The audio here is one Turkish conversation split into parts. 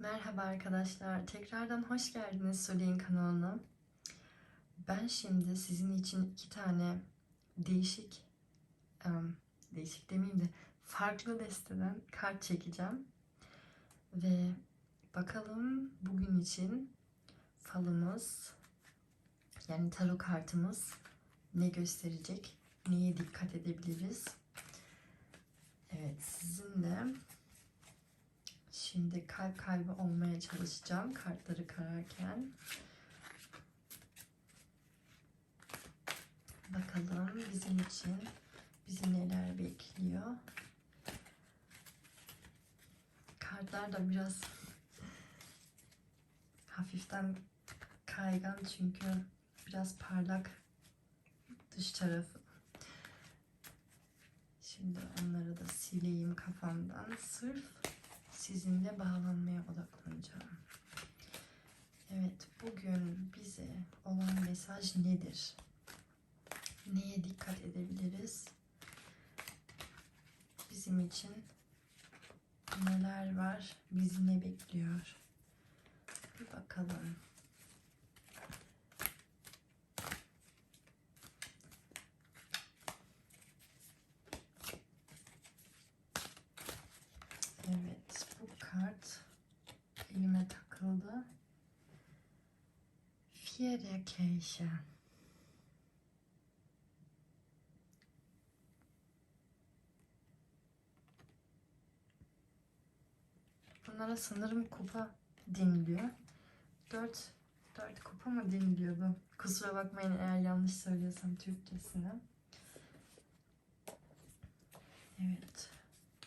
Merhaba arkadaşlar. Tekrardan hoş geldiniz Soli'nin kanalına. Ben şimdi sizin için iki tane değişik, em, değişik demeyeyim de farklı desteden kart çekeceğim. Ve bakalım bugün için falımız, yani tarot kartımız ne gösterecek, neye dikkat edebiliriz. Evet, sizinle Şimdi kalp kalbi olmaya çalışacağım kartları kararken. Bakalım bizim için bizi neler bekliyor. Kartlar da biraz hafiften kaygan çünkü biraz parlak dış tarafı. Şimdi onları da sileyim kafamdan. Sırf sizinle bağlanmaya odaklanacağım. Evet, bugün bize olan mesaj nedir? Neye dikkat edebiliriz? Bizim için neler var? Bizi ne bekliyor? Bir bakalım. Evet, bu kart elime takıldı. Kelche. Bunlara sanırım kupa deniliyor. Dört, dört kupa mı deniliyordu? Kusura bakmayın eğer yanlış söylüyorsam Türkçesini. Evet.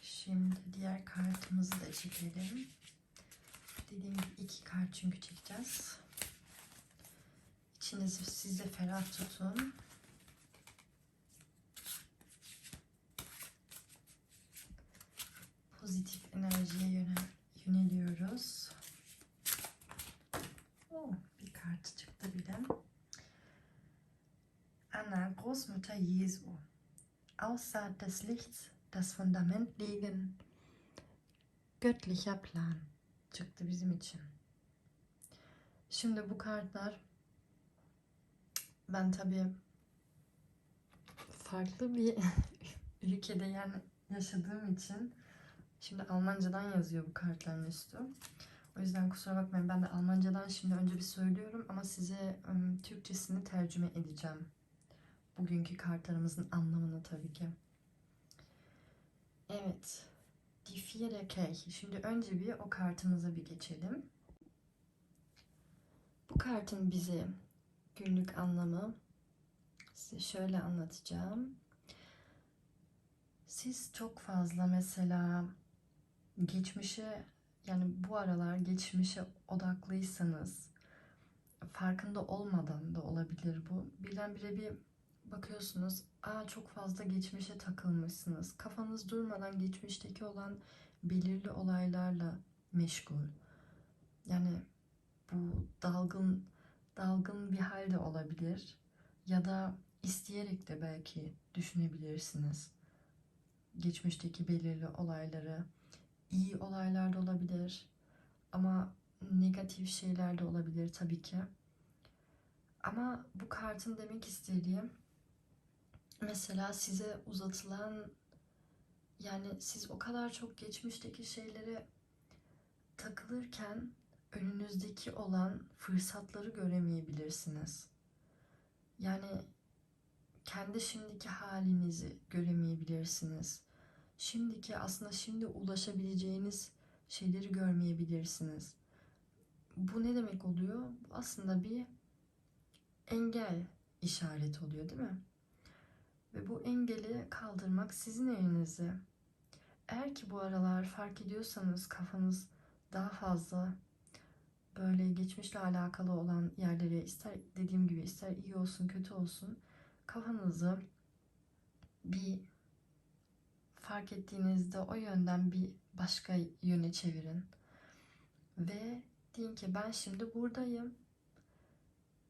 Şimdi diğer kartımızı da çekelim. Dediğim gibi iki kart çünkü çekeceğiz. İçinizi siz ferah tutun. Pozitif enerjiye yönel, yöneliyoruz. Oh, bir kart çıktı bile. Anna, Großmutter Jesu. Aussaat des Lichts das Fundament legen. Göttlicher Plan çıktı bizim için. Şimdi bu kartlar ben tabii farklı bir ülkede yani yaşadığım için şimdi Almancadan yazıyor bu kartların üstü. O yüzden kusura bakmayın ben de Almancadan şimdi önce bir söylüyorum ama size ım, Türkçesini tercüme edeceğim. Bugünkü kartlarımızın anlamını tabii ki. Evet. Die. Şimdi önce bir o kartımıza bir geçelim. Bu kartın bize günlük anlamı size şöyle anlatacağım. Siz çok fazla mesela geçmişe yani bu aralar geçmişe odaklıysanız farkında olmadan da olabilir bu. Birdenbire bir bakıyorsunuz aa çok fazla geçmişe takılmışsınız. Kafanız durmadan geçmişteki olan belirli olaylarla meşgul. Yani bu dalgın dalgın bir hal de olabilir ya da isteyerek de belki düşünebilirsiniz. Geçmişteki belirli olayları iyi olaylar da olabilir ama negatif şeyler de olabilir tabii ki. Ama bu kartın demek istediği mesela size uzatılan yani siz o kadar çok geçmişteki şeylere takılırken önünüzdeki olan fırsatları göremeyebilirsiniz. Yani kendi şimdiki halinizi göremeyebilirsiniz. Şimdiki aslında şimdi ulaşabileceğiniz şeyleri görmeyebilirsiniz. Bu ne demek oluyor? Bu aslında bir engel işaret oluyor değil mi? Ve bu engeli kaldırmak sizin elinizde. Eğer ki bu aralar fark ediyorsanız kafanız daha fazla böyle geçmişle alakalı olan yerlere ister dediğim gibi ister iyi olsun kötü olsun kafanızı bir fark ettiğinizde o yönden bir başka yöne çevirin. Ve deyin ki ben şimdi buradayım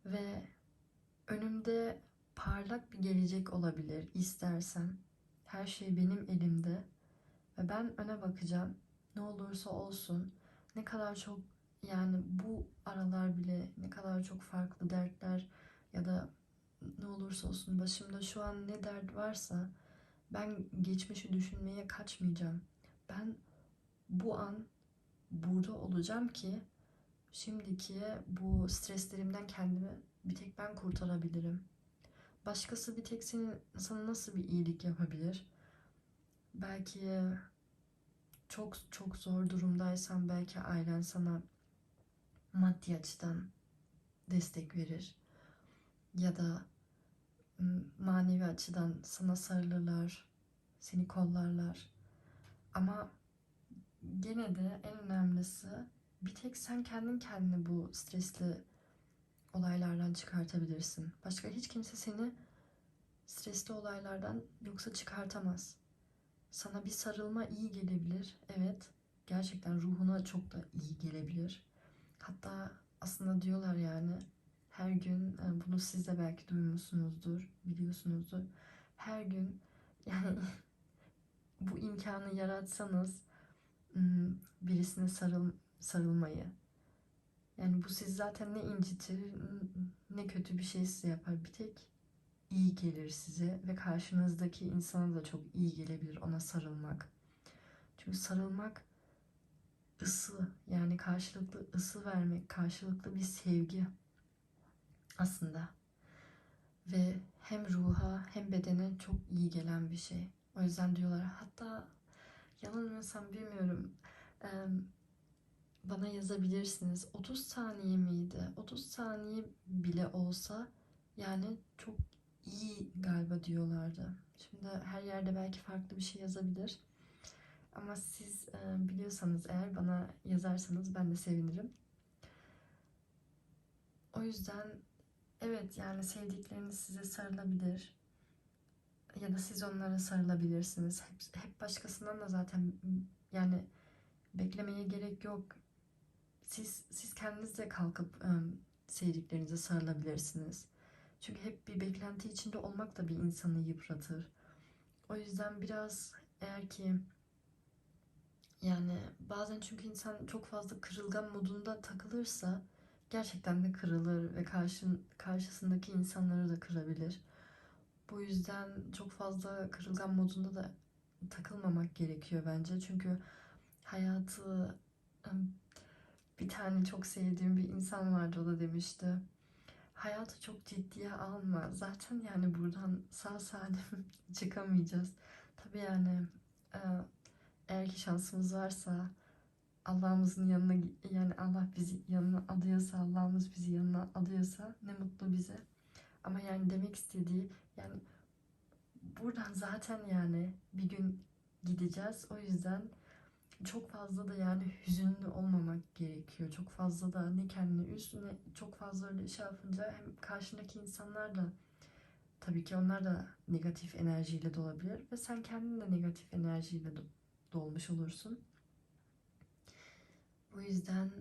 ve önümde parlak bir gelecek olabilir istersem. Her şey benim elimde ve ben öne bakacağım. Ne olursa olsun ne kadar çok yani bu aralar bile ne kadar çok farklı dertler ya da ne olursa olsun başımda şu an ne dert varsa ben geçmişi düşünmeye kaçmayacağım. Ben bu an burada olacağım ki şimdiki bu streslerimden kendimi bir tek ben kurtarabilirim. Başkası bir tek senin, sana nasıl bir iyilik yapabilir? Belki çok çok zor durumdaysan belki ailen sana maddi açıdan destek verir. Ya da manevi açıdan sana sarılırlar, seni kollarlar. Ama gene de en önemlisi bir tek sen kendin kendini bu stresli olaylardan çıkartabilirsin. Başka hiç kimse seni stresli olaylardan yoksa çıkartamaz. Sana bir sarılma iyi gelebilir. Evet, gerçekten ruhuna çok da iyi gelebilir. Hatta aslında diyorlar yani her gün e, bunu siz de belki duymuşsunuzdur, biliyorsunuzdur. Her gün yani bu imkanı yaratsanız birisine sarıl, sarılmayı. Yani bu siz zaten ne incitir ne kötü bir şey size yapar. Bir tek iyi gelir size ve karşınızdaki insana da çok iyi gelebilir ona sarılmak. Çünkü sarılmak ısı yani karşılıklı ısı vermek, karşılıklı bir sevgi aslında. Ve hem ruha hem bedene çok iyi gelen bir şey. O yüzden diyorlar hatta yanılmıyorsam bilmiyorum bana yazabilirsiniz. 30 saniye miydi? 30 saniye bile olsa yani çok iyi galiba diyorlardı. Şimdi her yerde belki farklı bir şey yazabilir. Ama siz e, biliyorsanız eğer bana yazarsanız ben de sevinirim. O yüzden evet yani sevdikleriniz size sarılabilir. Ya da siz onlara sarılabilirsiniz. Hep, hep başkasından da zaten yani beklemeye gerek yok. Siz siz kendiniz de kalkıp e, sevdiklerinize sarılabilirsiniz. Çünkü hep bir beklenti içinde olmak da bir insanı yıpratır. O yüzden biraz eğer ki yani bazen çünkü insan çok fazla kırılgan modunda takılırsa gerçekten de kırılır ve karşın, karşısındaki insanları da kırabilir. Bu yüzden çok fazla kırılgan modunda da takılmamak gerekiyor bence. Çünkü hayatı bir tane çok sevdiğim bir insan vardı o da demişti. Hayatı çok ciddiye alma. Zaten yani buradan sağ salim çıkamayacağız. Tabii yani eğer ki şansımız varsa Allah'ımızın yanına yani Allah bizi yanına alıyorsa Allah'ımız bizi yanına alıyorsa ne mutlu bize. Ama yani demek istediği yani buradan zaten yani bir gün gideceğiz. O yüzden çok fazla da yani hüzünlü olmamak gerekiyor. Çok fazla da ne kendini üz ne çok fazla öyle şey yapınca hem karşındaki insanlar da tabii ki onlar da negatif enerjiyle dolabilir ve sen kendin de negatif enerjiyle do- dolmuş olursun. O yüzden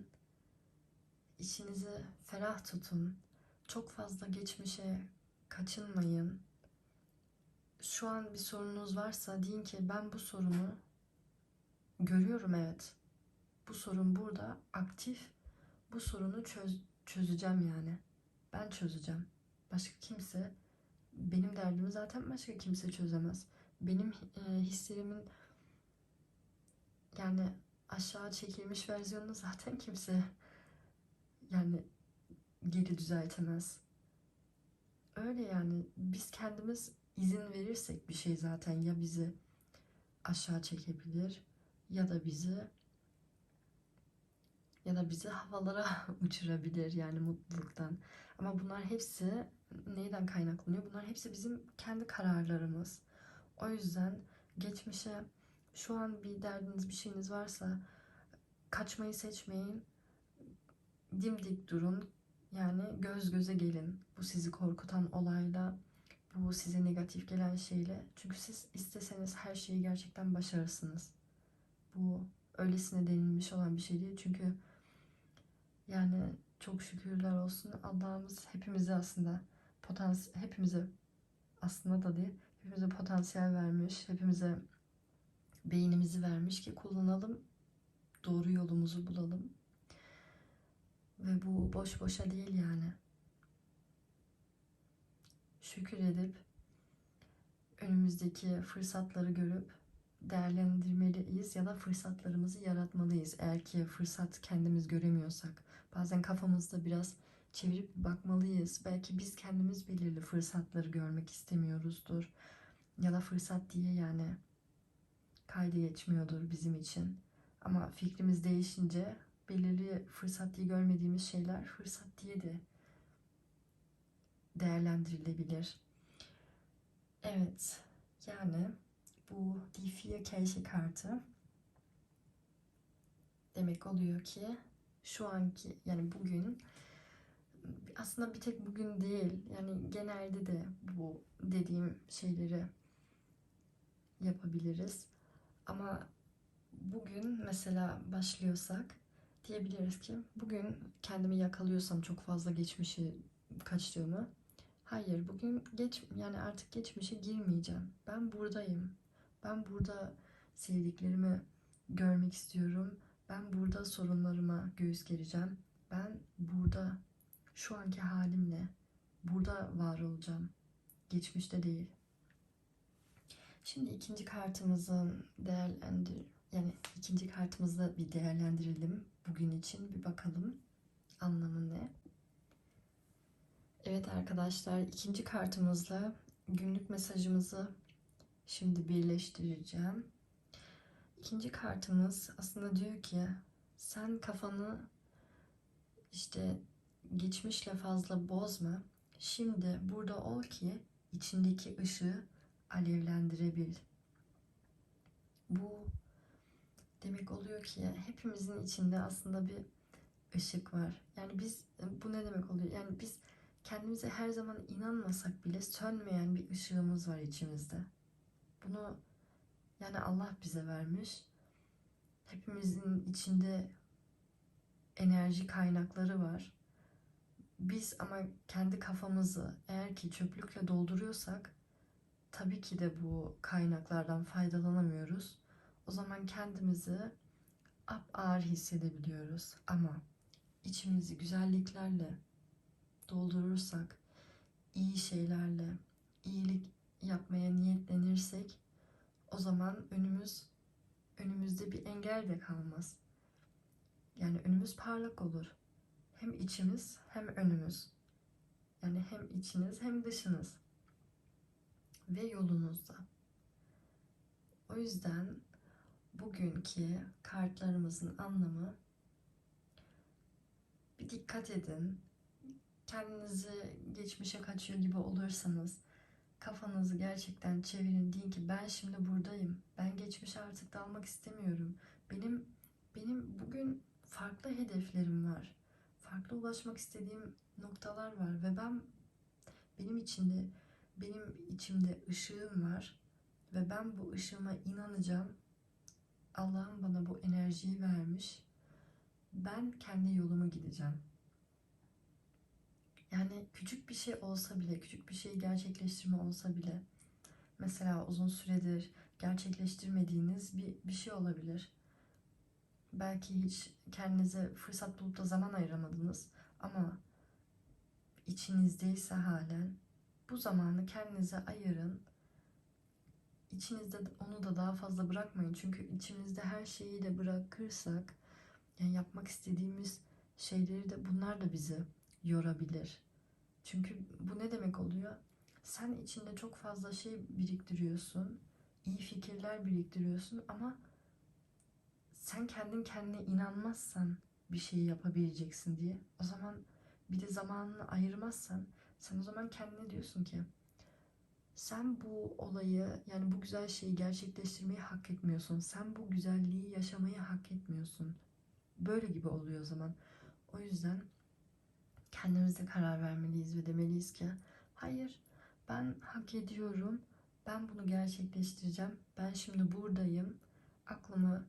işinizi ferah tutun. Çok fazla geçmişe kaçınmayın. Şu an bir sorunuz varsa deyin ki ben bu sorunu görüyorum evet. Bu sorun burada aktif. Bu sorunu çöz, çözeceğim yani. Ben çözeceğim. Başka kimse benim derdimi zaten başka kimse çözemez. Benim e, hislerimin yani aşağı çekilmiş versiyonunu zaten kimse yani geri düzeltemez. Öyle yani biz kendimiz izin verirsek bir şey zaten ya bizi aşağı çekebilir ya da bizi ya da bizi havalara uçurabilir yani mutluluktan. Ama bunlar hepsi neyden kaynaklanıyor? Bunlar hepsi bizim kendi kararlarımız. O yüzden geçmişe şu an bir derdiniz bir şeyiniz varsa kaçmayı seçmeyin. Dimdik durun. Yani göz göze gelin. Bu sizi korkutan olayla, bu size negatif gelen şeyle. Çünkü siz isteseniz her şeyi gerçekten başarırsınız. Bu öylesine denilmiş olan bir şey değil. Çünkü yani çok şükürler olsun Allah'ımız hepimize aslında potansiyel hepimize aslında da değil hepimize potansiyel vermiş hepimize beynimizi vermiş ki kullanalım doğru yolumuzu bulalım. Ve bu boş boşa değil yani. Şükür edip önümüzdeki fırsatları görüp değerlendirmeliyiz ya da fırsatlarımızı yaratmalıyız. Eğer ki fırsat kendimiz göremiyorsak. Bazen kafamızda biraz çevirip bakmalıyız. Belki biz kendimiz belirli fırsatları görmek istemiyoruzdur. Ya da fırsat diye yani kaydı geçmiyordur bizim için. Ama fikrimiz değişince belirli fırsat diye görmediğimiz şeyler fırsat diye de değerlendirilebilir. Evet, yani bu D4 Keşe kartı demek oluyor ki şu anki yani bugün aslında bir tek bugün değil yani genelde de bu dediğim şeyleri yapabiliriz. Ama bugün mesela başlıyorsak diyebiliriz ki bugün kendimi yakalıyorsam çok fazla geçmişi kaçtığımı hayır bugün geç yani artık geçmişe girmeyeceğim. Ben buradayım. Ben burada sevdiklerimi görmek istiyorum. Ben burada sorunlarıma göğüs gereceğim. Ben burada şu anki halimle burada var olacağım. Geçmişte değil. Şimdi ikinci kartımızın değerlendir yani ikinci kartımızı bir değerlendirelim. Bugün için bir bakalım anlamı ne. Evet arkadaşlar ikinci kartımızla günlük mesajımızı şimdi birleştireceğim. İkinci kartımız aslında diyor ki sen kafanı işte geçmişle fazla bozma. Şimdi burada ol ki içindeki ışığı alevlendirebil. Bu demek oluyor ki hepimizin içinde aslında bir ışık var. Yani biz bu ne demek oluyor? Yani biz kendimize her zaman inanmasak bile sönmeyen bir ışığımız var içimizde. Bunu yani Allah bize vermiş. Hepimizin içinde enerji kaynakları var. Biz ama kendi kafamızı eğer ki çöplükle dolduruyorsak tabii ki de bu kaynaklardan faydalanamıyoruz. O zaman kendimizi ap ağır hissedebiliyoruz. Ama içimizi güzelliklerle doldurursak, iyi şeylerle, iyilik yapmaya niyetlenirsek o zaman önümüz önümüzde bir engel de kalmaz. Yani önümüz parlak olur. Hem içimiz hem önümüz. Yani hem içiniz hem dışınız. Ve yolunuzda. O yüzden bugünkü kartlarımızın anlamı bir dikkat edin. Kendinizi geçmişe kaçıyor gibi olursanız kafanızı gerçekten çevirin. Deyin ki ben şimdi buradayım. Ben geçmişe artık dalmak istemiyorum. Benim benim bugün farklı hedeflerim var. Farklı ulaşmak istediğim noktalar var ve ben benim içinde benim içimde ışığım var ve ben bu ışığıma inanacağım. Allah'ım bana bu enerjiyi vermiş. Ben kendi yolumu gideceğim. Yani küçük bir şey olsa bile, küçük bir şeyi gerçekleştirme olsa bile mesela uzun süredir gerçekleştirmediğiniz bir, bir şey olabilir. Belki hiç kendinize fırsat bulup da zaman ayıramadınız ama içinizdeyse halen bu zamanı kendinize ayırın. İçinizde onu da daha fazla bırakmayın. Çünkü içimizde her şeyi de bırakırsak yani yapmak istediğimiz şeyleri de bunlar da bizi yorabilir. Çünkü bu ne demek oluyor? Sen içinde çok fazla şey biriktiriyorsun. iyi fikirler biriktiriyorsun ama sen kendin kendine inanmazsan bir şeyi yapabileceksin diye. O zaman bir de zamanını ayırmazsan sen o zaman kendine diyorsun ki sen bu olayı yani bu güzel şeyi gerçekleştirmeyi hak etmiyorsun. Sen bu güzelliği yaşamayı hak etmiyorsun. Böyle gibi oluyor o zaman. O yüzden kendimize karar vermeliyiz ve demeliyiz ki hayır ben hak ediyorum. Ben bunu gerçekleştireceğim. Ben şimdi buradayım. Aklımı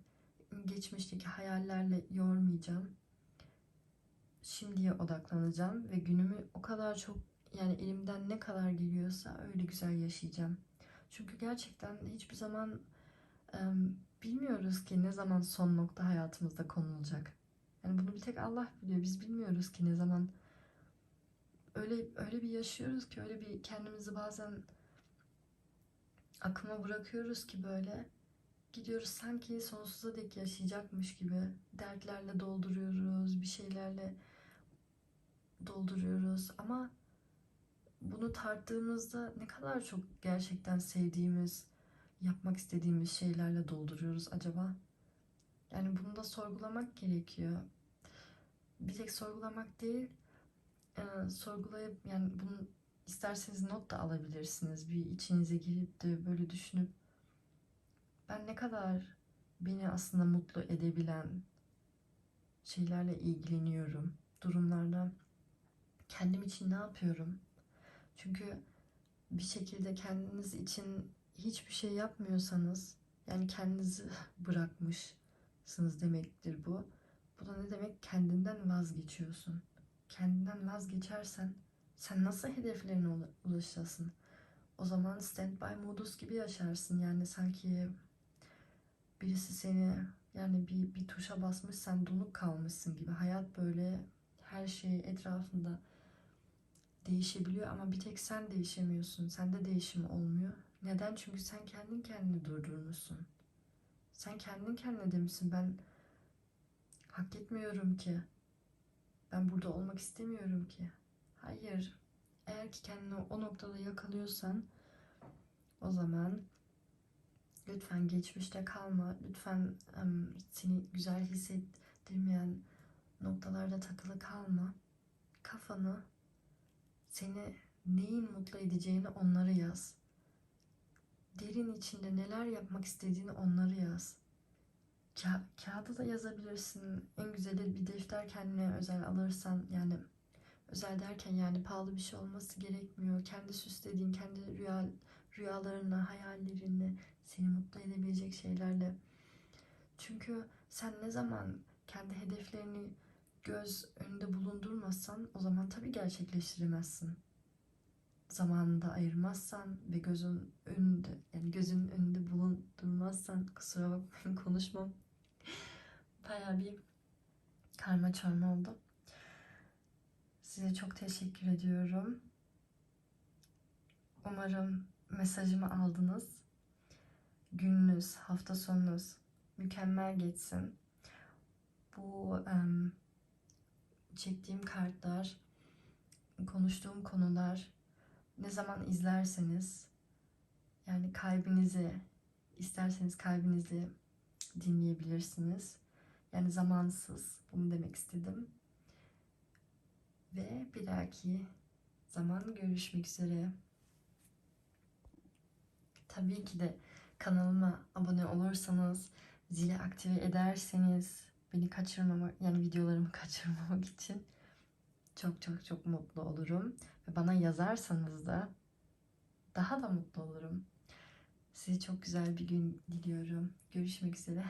geçmişteki hayallerle yormayacağım. Şimdiye odaklanacağım ve günümü o kadar çok yani elimden ne kadar geliyorsa öyle güzel yaşayacağım. Çünkü gerçekten hiçbir zaman bilmiyoruz ki ne zaman son nokta hayatımızda konulacak. Yani bunu bir tek Allah biliyor. Biz bilmiyoruz ki ne zaman öyle öyle bir yaşıyoruz ki öyle bir kendimizi bazen akıma bırakıyoruz ki böyle gidiyoruz sanki sonsuza dek yaşayacakmış gibi dertlerle dolduruyoruz, bir şeylerle dolduruyoruz ama bunu tarttığımızda ne kadar çok gerçekten sevdiğimiz, yapmak istediğimiz şeylerle dolduruyoruz acaba? Yani bunu da sorgulamak gerekiyor. Bir tek sorgulamak değil, e, sorgulayıp yani bunu isterseniz not da alabilirsiniz. Bir içinize girip de böyle düşünüp ben ne kadar beni aslında mutlu edebilen şeylerle ilgileniyorum, durumlarda kendim için ne yapıyorum? Çünkü bir şekilde kendiniz için hiçbir şey yapmıyorsanız yani kendinizi bırakmışsınız demektir bu. Bu da ne demek? Kendinden vazgeçiyorsun. Kendinden vazgeçersen sen nasıl hedeflerine ula- ulaşasın? O zaman standby modus gibi yaşarsın. Yani sanki birisi seni yani bir, bir tuşa basmış sen donuk kalmışsın gibi. Hayat böyle her şey etrafında değişebiliyor ama bir tek sen değişemiyorsun. Sende değişim olmuyor. Neden? Çünkü sen kendin kendini durdurmuşsun. Sen kendin kendine demişsin ben hak etmiyorum ki. Ben burada olmak istemiyorum ki. Hayır. Eğer ki kendini o noktada yakalıyorsan o zaman lütfen geçmişte kalma. Lütfen em, seni güzel hissettirmeyen noktalarda takılı kalma. Kafanı seni neyin mutlu edeceğini onları yaz. Derin içinde neler yapmak istediğini onları yaz. Ka- kağıda da yazabilirsin. En güzeli bir defter kendine özel alırsan yani özel derken yani pahalı bir şey olması gerekmiyor. Kendi süslediğin, kendi rüya, rüyalarını, hayallerini seni mutlu edebilecek şeylerle. Çünkü sen ne zaman kendi hedeflerini göz önünde bulundurmazsan o zaman tabii gerçekleştiremezsin. Zamanında ayırmazsan ve gözün önünde yani gözün önünde bulundurmazsan kusura bakmayın konuşmam. Bayağı bir karma çorma oldu. Size çok teşekkür ediyorum. Umarım mesajımı aldınız. Gününüz, hafta sonunuz mükemmel geçsin. Bu em, çektiğim kartlar, konuştuğum konular ne zaman izlerseniz yani kalbinizi isterseniz kalbinizi dinleyebilirsiniz. Yani zamansız bunu demek istedim. Ve bir dahaki zaman görüşmek üzere. Tabii ki de kanalıma abone olursanız, zili aktive ederseniz beni kaçırmamak yani videolarımı kaçırmamak için çok çok çok mutlu olurum. Ve bana yazarsanız da daha da mutlu olurum. Size çok güzel bir gün diliyorum. Görüşmek üzere.